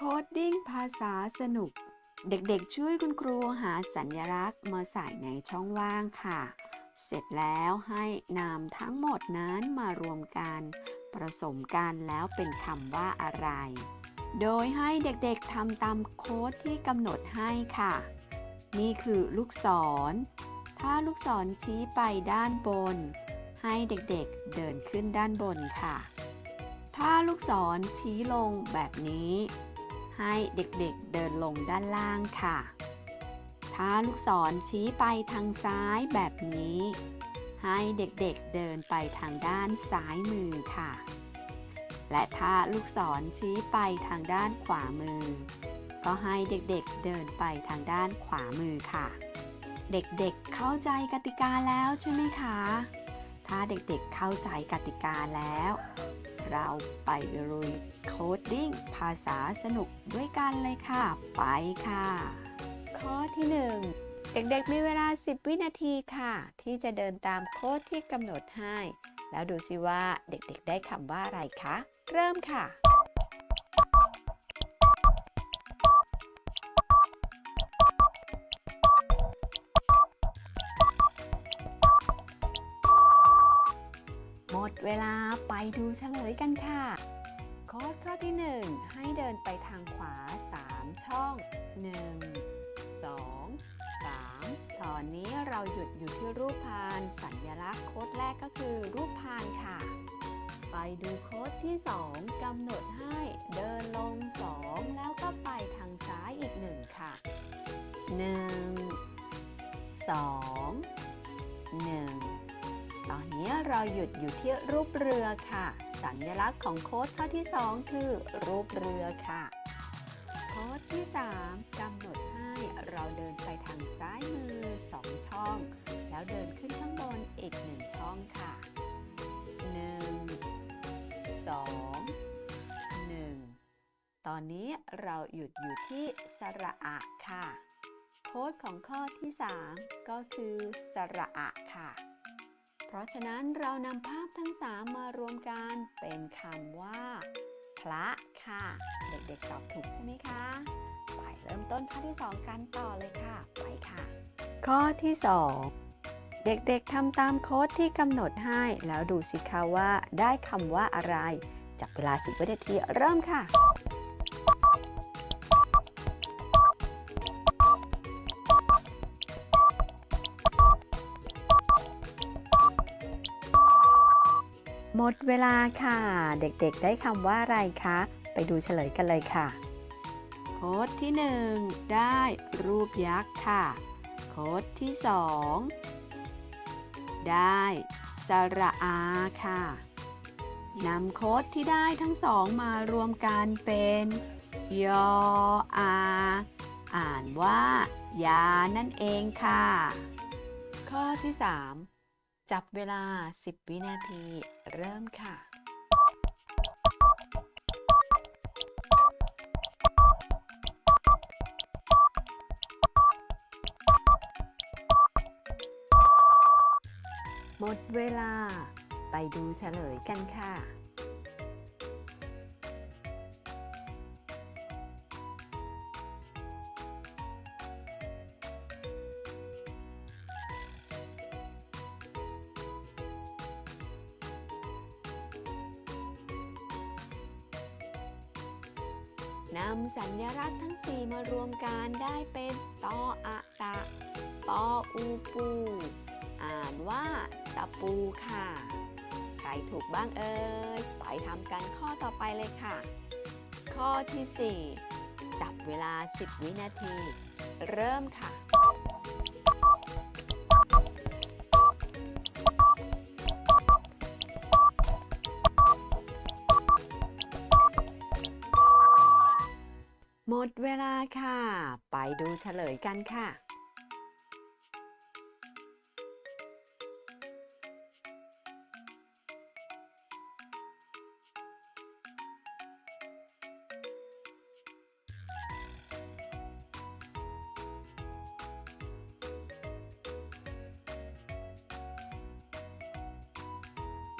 โคดดิ้งภาษาสนุก เด็กๆ ช่วยคุณครูหาสัญลักษณ์มาใส่ในช่องว่างค่ะ เสร็จแล้วให้นำทั้งหมดนั้นมารวมกันผสมกันแล้วเป็นคำว่าอะไร โดยให้เด็กๆทำตามโค้ดที่กำหนดให้ค่ะ นี่คือลูกศร ถ้าลูกศรชี้ไปด้านบน ให้เด็กๆเดินขึ้นด้านบนค่ะ ถ้าลูกศรชี้ลงแบบนี้ ให้เด็กๆเดินลงด้านล่างค่ะ ถ้าลูกศรชี้ไปทางซ้ายแบบนี้ ให้เด็กๆเดินไปทางด้านซ้ายมือค่ะ และถ้าลูกศรชี้ไปทางด้านขวามือ ก็ให้เด็กๆเดินไปทางด้านขวามือค่ะ เด็กๆเข้าใจกติกาแล้วใช่ไหมคะ ถ้าเด็กๆเข้าใจกติกาแล้ว เราไปลุยโคดดิ้งภาษาสนุกด้วยกันเลยค่ะ ไปค่ะ ข้อที่ 1 เด็กๆมีเวลา 10 วินาทีค่ะ ที่จะเดินตามโค้ดที่กำหนดให้ แล้วดูสิว่าเด็กๆได้คำว่าอะไรคะ เริ่มค่ะหมดเวลา ไปดูเฉลยกันค่ะโค้ดข้อที่ 1 ให้เดินไปทางขวา 3 ช่อง 1 2 3 ตอนนี้เราหยุดอยู่ที่รูปพานสัญลักษณ์โค้ดแรกก็คือรูปพานค่ะ ไปดูโค้ดที่ 2กำหนดให้เดินลง 2 แล้วก็ไปทางซ้ายอีก 1 ค่ะ 1 2 เราหยุดอยู่ที่รูปเรือค่ะ สัญลักษณ์ของโค้ดข้อที่ 2 คือ รูปเรือค่ะ โค้ดที่ 3กำหนดให้เราเดินไปทางซ้ายมือ 2 ช่อง แล้วเดินขึ้นข้างบนอีก 1 ช่องค่ะ 1 2 1ตอนนี้เราหยุดอยู่ที่สระอะค่ะ โค้ดของข้อที่ 3 ก็คือสระอะค่ะ เพราะฉะนั้นเรานำภาพทั้ง3มมารวมกันเป็นคำว่า พระค่ะ เด็กๆตอบถูกใช่ไหมคะ ไปเริ่มต้นข้อที่2กันต่อเลยค่ะ ไปค่ะ ข้อที่2เด็กๆทำตามโค้ดที่กำหนดให้ แล้วดูสิคะว่าได้คำว่าอะไร จับเวลา10วินาทีเริ่มค่ะ ดเวลาค่ะ เด็กๆได้คำว่าอะไรคะ ไปดูเฉลยกันเลยค่ะโค้ดที่ 1 ได้รูปยักษ์ค่ะ โค้ดที่ 2 ได้สระอาค่ะนำโค้ดที่ได้ทั้งสองมารวมกันเป็นยออาอ่านว่ายานั่นเองค่ะ ข้อที่ 3 จับเวลา 10 วินาที เริ่มค่ะ หมดเวลา ไปดูเฉลยกันค่ะ นำสัญลักษณ์ทั้งสี่มารวมกันได้เป็นตออะตะ ปออูปู อ่านว่าตะปูค่ะ ใครถูกบ้างเอ่ย ไปทำกันข้อต่อไปเลยค่ะ ข้อที่ 4 จับเวลา 10 วินาที เริ่มค่ะ ดเวลาค่ะ ไปดูเฉลยกันค่ะ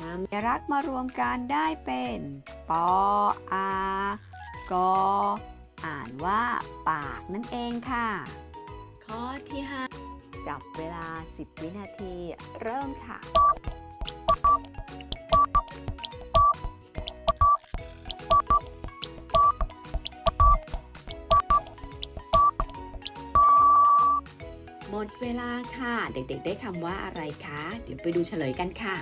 นำสัญลักษ์มารวมกันได้เป็น ปอ อากอ ว่า ปากนั่นเองค่ะ ข้อที่ 5 จับเวลา 10 วินาที เริ่มค่ะหมดเวลาค่ะ เด็กๆ ได้คำว่าอะไรคะ เดี๋ยวไปดูเฉลยกันค่ะ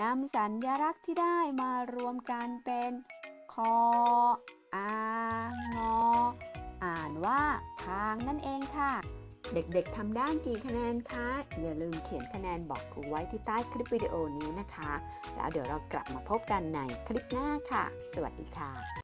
นำสัญลักษณ์ที่ได้มารวมกันเป็นคออางออ่านว่าทางนั่นเองค่ะ เด็กๆทำได้กี่คะแนนคะ อย่าลืมเขียนคะแนนบอกครูไว้ที่ใต้คลิปวิดีโอนี้นะคะ แล้วเดี๋ยวเรากลับมาพบกันในคลิปหน้าค่ะ สวัสดีค่ะ